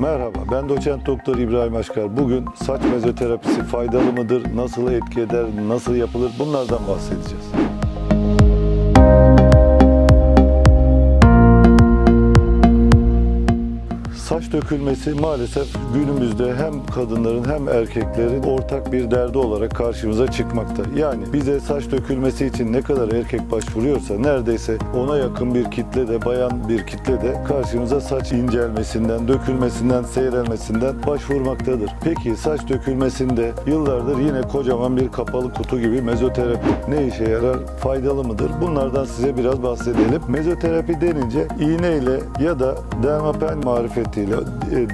Merhaba, ben doçent doktor İbrahim Aşkar. Bugün saç mezoterapisi faydalı mıdır, nasıl etki eder, nasıl yapılır bunlardan bahsedeceğiz. Dökülmesi maalesef günümüzde hem kadınların hem erkeklerin ortak bir derdi olarak karşımıza çıkmakta. Yani bize saç dökülmesi için ne kadar erkek başvuruyorsa neredeyse ona yakın bir kitle de bayan bir kitle de karşımıza saç incelmesinden, dökülmesinden, seyrelmesinden başvurmaktadır. Peki saç dökülmesinde yıllardır yine kocaman bir kapalı kutu gibi mezoterapi ne işe yarar, faydalı mıdır? Bunlardan size biraz bahsedelim. Mezoterapi denince iğneyle ya da dermapen marifetiyle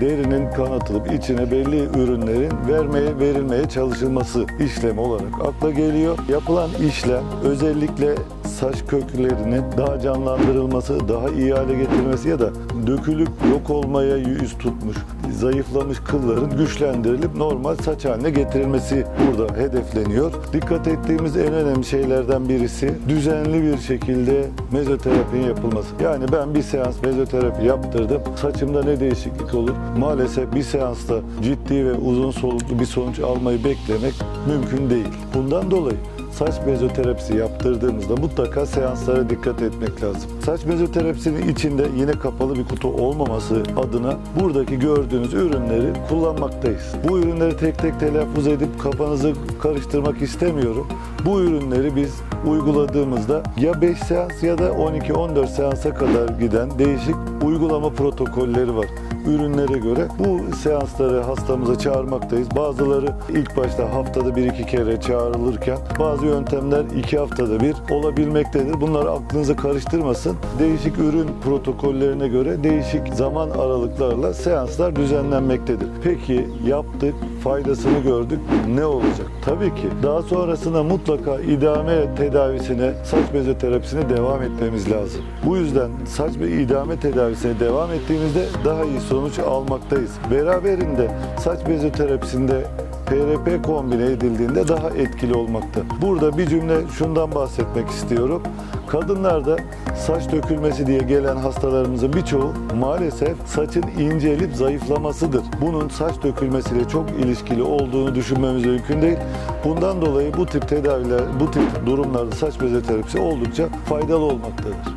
derinin kanatılıp içine belli ürünlerin vermeye verilmeye çalışılması işlemi olarak akla geliyor. Yapılan işlem özellikle saç köklerinin daha canlandırılması, daha iyi hale getirilmesi ya da dökülüp yok olmaya yüz tutmuş, zayıflamış kılların güçlendirilip normal saç haline getirilmesi burada hedefleniyor. Dikkat ettiğimiz en önemli şeylerden birisi düzenli bir şekilde mezoterapinin yapılması. Yani ben bir seans mezoterapi yaptırdım. Saçımda ne değişiklik olur? Maalesef bir seansta ciddi ve uzun soluklu bir sonuç almayı beklemek mümkün değil. Bundan dolayı saç mezoterapisi yaptırdığımızda mutlaka seanslara dikkat etmek lazım. Saç mezoterapisinin içinde yine kapalı bir kutu olmaması adına buradaki gördüğünüz ürünleri kullanmaktayız. Bu ürünleri tek tek telaffuz edip kafanızı karıştırmak istemiyorum. Bu ürünleri biz uyguladığımızda ya 5 seans ya da 12-14 seansa kadar giden değişik uygulama protokolleri var ürünlere göre bu seansları hastamıza çağırmaktayız. Bazıları ilk başta haftada bir iki kere çağrılırken bazı yöntemler iki haftada bir olabilmektedir. Bunları aklınıza karıştırmasın. Değişik ürün protokollerine göre değişik zaman aralıklarla seanslar düzenlenmektedir. Peki yaptık, faydasını gördük. Ne olacak? Tabii ki daha sonrasında mutlaka idame tedavisine, saç mezoterapisine devam etmemiz lazım. Bu yüzden saç ve idame tedavisine devam ettiğimizde daha iyi sonuç almaktayız. Beraberinde saç mezoterapisinde PRP kombine edildiğinde daha etkili olmakta. Burada bir cümle şundan bahsetmek istiyorum. Kadınlarda saç dökülmesi diye gelen hastalarımızın birçoğu maalesef saçın incelip zayıflamasıdır. Bunun saç dökülmesiyle çok ilişkili olduğunu düşünmemiz mümkün değil. Bundan dolayı bu tip tedaviler, bu tip durumlarda saç mezoterapisi oldukça faydalı olmaktadır.